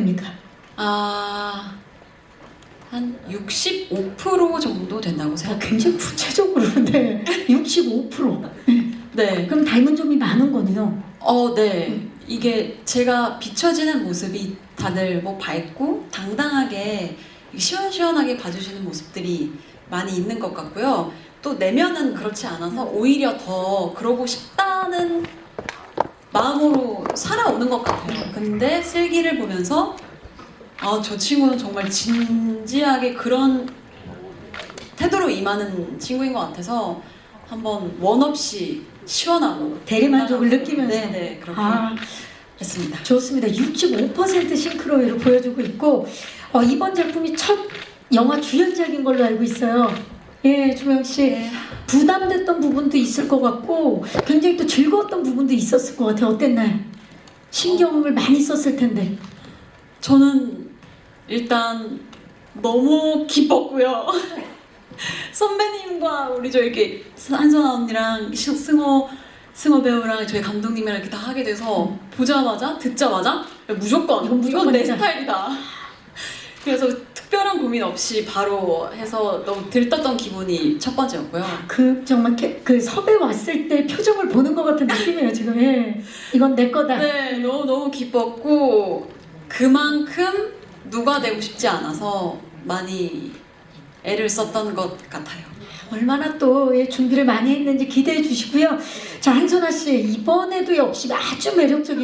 됩니까? 아, 한 65% 정도 된다고 어, 생각해요. 굉장히 구체적으로 네. 65%. 네. 그럼 닮은 점이 많은 거네요. 어, 네. 이게 제가 비춰지는 모습이 다들 뭐 밝고 당당하게 시원시원하게 봐주시는 모습들이 많이 있는 것 같고요. 또 내면은 그렇지 않아서 오히려 더 그러고 싶다는 마음으로 살아오는 것 같아요. 근데 슬기를 보면서 아, 저 친구는 정말 진지하게 그런 태도로 임하는 친구인 것 같아서 한번 원 없이 시원하고 대리만족을 느끼면서. 네 네 그렇게 아, 했습니다. 좋습니다. 65% 싱크로율을 보여주고 있고 어, 이번 작품이 첫 영화 주연작인 걸로 알고 있어요. 예, 주명 씨 네. 부담됐던 부분도 있을 것 같고 굉장히 또 즐거웠던 부분도 있었을 것 같아요. 어땠나요? 신경을 많이 썼을 텐데. 저는 일단 너무 기뻤고요. 선배님과 우리 저 이렇게 한선아 언니랑 시- 승호 승호 배우랑 저희 감독님이랑 이렇게 다 하게 돼서 보자마자 듣자마자 무조건 이건 이건 내. 스타일이다. 그래서 고민 없이 바로 해서 너무 들떴던 기분이 첫 번째였고요. 그 정말 캐- 그 섭외 왔을 때 표정을 보는 것 같은 느낌이에요 지금. 예. 이건 내 거다. 네, 너무 너무 기뻤고 그만큼 누가 되고 싶지 않아서 많이 애를 썼던 것 같아요. 얼마나 또 예, 준비를 많이 했는지 기대해 주시고요. 자, 한선아 씨 이번에도 역시 아주 매력적인